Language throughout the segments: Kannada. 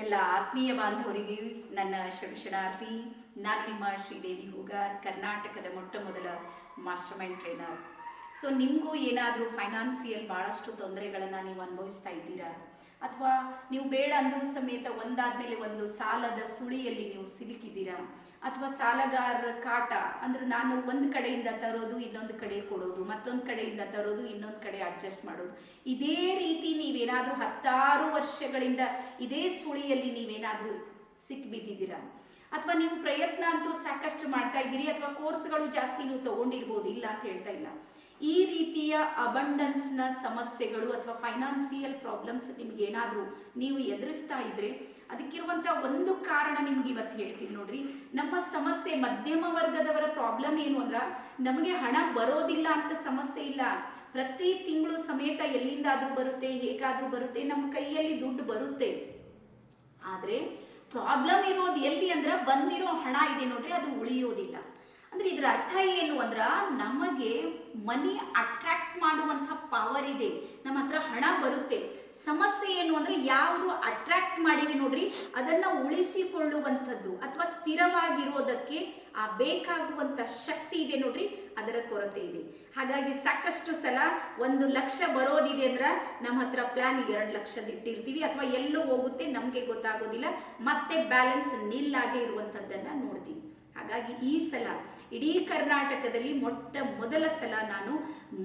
ಎಲ್ಲ ಆತ್ಮೀಯ ಬಾಂಧವರಿಗೆ ನನ್ನ ಶರಣಾರ್ಥಿ ನಾನು ನಿಮ್ಮ ಶ್ರೀದೇವಿ ಹೂಗಾರ್, ಕರ್ನಾಟಕದ ಮೊಟ್ಟ ಮೊದಲ ಮಾಸ್ಟರ್ ಮೈಂಡ್ ಟ್ರೈನರ್. ಸೊ ನಿಮಗೂ ಏನಾದರೂ ಫೈನಾನ್ಸಿಯಲ್ ಭಾಳಷ್ಟು ತೊಂದರೆಗಳನ್ನು ನೀವು ಅನುಭವಿಸ್ತಾ ಇದ್ದೀರಾ? ಅಥವಾ ನೀವು ಬೇಡ ಅಂದರೂ ಸಮೇತ ಒಂದಾದ್ಮೇಲೆ ಒಂದು ಸಾಲದ ಸುಳಿಯಲ್ಲಿ ನೀವು ಸಿಲುಕಿದ್ದೀರಾ? ಅಥವಾ ಸಾಲಗಾರರ ಕಾಟ, ಅಂದ್ರೆ ನಾನು ಒಂದು ಕಡೆಯಿಂದ ತರೋದು ಇನ್ನೊಂದು ಕಡೆ ಕೊಡೋದು, ಮತ್ತೊಂದು ಕಡೆಯಿಂದ ತರೋದು ಇನ್ನೊಂದು ಕಡೆ ಅಡ್ಜಸ್ಟ್ ಮಾಡೋದು. ಇದೇ ರೀತಿ ನೀವೇನಾದರೂ ಹತ್ತಾರು ವರ್ಷಗಳಿಂದ ಇದೇ ಸುಳಿಯಲ್ಲಿ ನೀವೇನಾದರೂ ಸಿಕ್ಕಿಬಿದ್ದಿದ್ದೀರಾ ಅಥವಾ ನೀವು ಪ್ರಯತ್ನ ಅಂತೂ ಸಾಕಷ್ಟು ಮಾಡ್ತಾ ಇದ್ದೀರಿ, ಅಥವಾ ಕೋರ್ಸ್ಗಳು ಜಾಸ್ತಿ ನೀವು ತಗೊಂಡಿರ್ಬೋದು, ಇಲ್ಲ ಅಂತ ಹೇಳ್ತಾ ಇಲ್ಲ. ರೀತಿಯ ಅಬಂಡನ್ಸ್ನ ಸಮಸ್ಯೆಗಳು ಅಥವಾ ಫೈನಾನ್ಸಿಯಲ್ ಪ್ರಾಬ್ಲಮ್ಸ್ ನಿಮ್ಗೇನಾದರೂ ನೀವು ಎದುರಿಸ್ತಾ ಇದ್ರೆ ಅದಕ್ಕಿರುವಂಥ ಒಂದು ಕಾರಣ ನಿಮ್ಗೆ ಇವತ್ತು ಹೇಳ್ತೀನಿ ನೋಡ್ರಿ. ನಮ್ಮ ಸಮಸ್ಯೆ ಮಧ್ಯಮ ವರ್ಗದವರ ಪ್ರಾಬ್ಲಮ್ ಏನು ಅಂದ್ರೆ ನಮಗೆ ಹಣ ಬರೋದಿಲ್ಲ ಅಂತ ಸಮಸ್ಯೆ ಇಲ್ಲ. ಪ್ರತಿ ತಿಂಗಳು ಸಮೇತ ಎಲ್ಲಿಂದಾದ್ರೂ ಬರುತ್ತೆ, ಹೇಗಾದ್ರೂ ಬರುತ್ತೆ, ನಮ್ಮ ಕೈಯಲ್ಲಿ ದುಡ್ಡು ಬರುತ್ತೆ. ಆದರೆ ಪ್ರಾಬ್ಲಮ್ ಇರೋದು ಎಲ್ಲಿ ಅಂದ್ರೆ ಬಂದಿರೋ ಹಣ ಇದೆ ನೋಡ್ರಿ, ಅದು ಉಳಿಯೋದಿಲ್ಲ. ಅಂದ್ರೆ ಇದರ ಅರ್ಥ ಏನು ಅಂದ್ರ ನಮಗೆ ಮನಿ ಅಟ್ರಾಕ್ಟ್ ಮಾಡುವಂತ ಪವರ್ ಇದೆ. ನಮ್ಮ ಹತ್ರ ಹಣ ಬರುತ್ತೆ. ಸಮಸ್ಯೆ ಏನು ಅಂದ್ರೆ ಯಾವುದು ಅಟ್ರಾಕ್ಟ್ ಮಾಡಿವಿ ನೋಡ್ರಿ, ಅದನ್ನ ಉಳಿಸಿಕೊಳ್ಳುವಂಥದ್ದು ಅಥವಾ ಸ್ಥಿರವಾಗಿರೋದಕ್ಕೆ ಆ ಬೇಕಾಗುವಂತ ಶಕ್ತಿ ಇದೆ ನೋಡ್ರಿ, ಅದರ ಕೊರತೆ ಇದೆ. ಹಾಗಾಗಿ ಸಾಕಷ್ಟು ಸಲ ಒಂದು ಲಕ್ಷ ಬರೋದಿದೆ ಅಂದ್ರೆ ನಮ್ಮ ಹತ್ರ ಪ್ಲಾನ್ ಎರಡು ಲಕ್ಷದ ಇಟ್ಟಿರ್ತೀವಿ ಅಥವಾ ಎಲ್ಲೋ ಹೋಗುತ್ತೆ ನಮಗೆ ಗೊತ್ತಾಗೋದಿಲ್ಲ, ಮತ್ತೆ ಬ್ಯಾಲೆನ್ಸ್ ನಿಲ್ಲಾಗೆ ಇರುವಂತದ್ದನ್ನ ನೋಡ್ತೀವಿ. ಹಾಗಾಗಿ ಈ ಸಲ ಇಡೀ ಕರ್ನಾಟಕದಲ್ಲಿ ಮೊಟ್ಟ ಮೊದಲ ಸಲ ನಾನು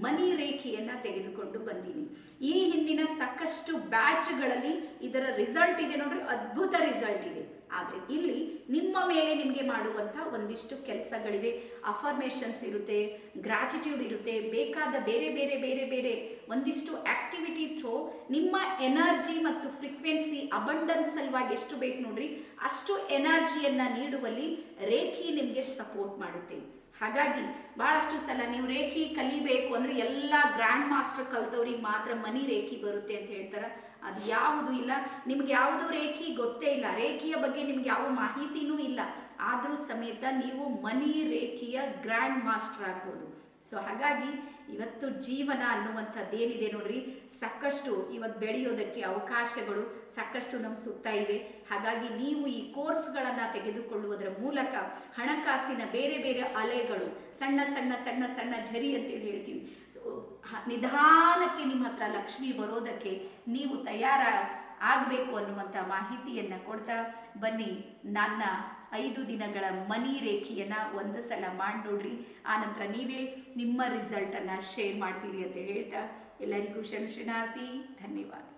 ಮನಿ ರೇಖೆಯನ್ನ ತೆಗೆದುಕೊಂಡು ಬಂದೀನಿ. ಈ ಹಿಂದಿನ ಸಾಕಷ್ಟು ಬ್ಯಾಚ್ಗಳಲ್ಲಿ ಇದರ ರಿಸಲ್ಟ್ ಇದೆ ನೋಡ್ರಿ, ಅದ್ಭುತ ರಿಸಲ್ಟ್ ಇದೆ. ಆದರೆ ಇಲ್ಲಿ ನಿಮ್ಮ ಮೇಲೆ ನಿಮಗೆ ಮಾಡುವಂಥ ಒಂದಿಷ್ಟು ಕೆಲಸಗಳಿವೆ. ಅಫರ್ಮೇಷನ್ಸ್ ಇರುತ್ತೆ ಗ್ರಾಟಿಟ್ಯೂಡ್ ಇರುತ್ತೆ, ಬೇಕಾದ ಬೇರೆ ಬೇರೆ ಬೇರೆ ಬೇರೆ ಒಂದಿಷ್ಟು ಆಕ್ಟಿವಿಟಿ ಥ್ರೋ ನಿಮ್ಮ ಎನರ್ಜಿ ಮತ್ತು ಫ್ರೀಕ್ವೆನ್ಸಿ ಅಬಂಡನ್ಸ್ ಸಲುವಾಗಿ ಎಷ್ಟು ಬೇಕು ನೋಡ್ರಿ, ಅಷ್ಟು ಎನರ್ಜಿಯನ್ನು ನೀಡುವಲ್ಲಿ ರೇಖಿ ನಿಮಗೆ ಸಪೋರ್ಟ್ ಮಾಡುತ್ತೆ. ಹಾಗಾಗಿ ಭಾಳಷ್ಟು ಸಲ ನೀವು ರೇಖಿ ಕಲಿಬೇಕು ಅಂದ್ರೆ ಎಲ್ಲ ಗ್ರ್ಯಾಂಡ್ ಮಾಸ್ಟರ್ ಕಲ್ತವ್ರಿಗೆ ಮಾತ್ರ ಮನಿ ರೇಖಿ ಬರುತ್ತೆ ಅಂತ ಹೇಳ್ತಾರೆ. ಅದು ಯಾವುದು ಇಲ್ಲ. ನಿಮ್ಗೆ ಯಾವುದು ರೇಖಿ ಗೊತ್ತೇ ಇಲ್ಲ. ರೇಖಿಯ ಬಗ್ಗೆ ನಿಮ್ಗೆ ಯಾವ ಮಾಹಿತಿನೂ ಇಲ್ಲ. ಆದರೂ ಸಮೇತ ನೀವು ಮನಿ ರೇಖಿಯ ಗ್ರ್ಯಾಂಡ್ ಮಾಸ್ಟರ್ ಆಗ್ಬೋದು. ಸೊ ಹಾಗಾಗಿ ಇವತ್ತು ಜೀವನ ಅನ್ನುವಂಥದ್ದೇನಿದೆ ನೋಡ್ರಿ, ಸಾಕಷ್ಟು ಇವತ್ತು ಬೆಳೆಯೋದಕ್ಕೆ ಅವಕಾಶಗಳು ಸಾಕಷ್ಟು ನಮ್ಮ ಸುತ್ತ ಇವೆ. ಹಾಗಾಗಿ ನೀವು ಈ ಕೋರ್ಸ್ಗಳನ್ನು ತೆಗೆದುಕೊಳ್ಳುವುದರ ಮೂಲಕ ಹಣಕಾಸಿನ ಬೇರೆ ಬೇರೆ ಅಲೆಗಳು, ಸಣ್ಣ ಸಣ್ಣ ಸಣ್ಣ ಸಣ್ಣ ಝರಿ ಅಂತೇಳಿ ಹೇಳ್ತೀವಿ. ಸೊ ನಿಧಾನಕ್ಕೆ ನಿಮ್ಮ ಹತ್ರ ಲಕ್ಷ್ಮಿ ಬರೋದಕ್ಕೆ ನೀವು ತಯಾರ ಆಗಬೇಕು ಅನ್ನುವಂಥ ಮಾಹಿತಿಯನ್ನು ಕೊಡ್ತಾ ಬನ್ನಿ. ನನ್ನ ಐದು ದಿನಗಳ ಮನಿ ರೇಖೆಯನ್ನು ಒಂದು ಸಲ ಮಾಡಿ ನೋಡ್ರಿ. ಆನಂತರ ನೀವೇ ನಿಮ್ಮ ರಿಸಲ್ಟನ್ನು ಶೇರ್ ಮಾಡ್ತೀರಿ ಅಂತ ಹೇಳ್ತಾ ಎಲ್ಲರಿಗೂ ಶರಣಾರ್ಥಿ ಧನ್ಯವಾದ.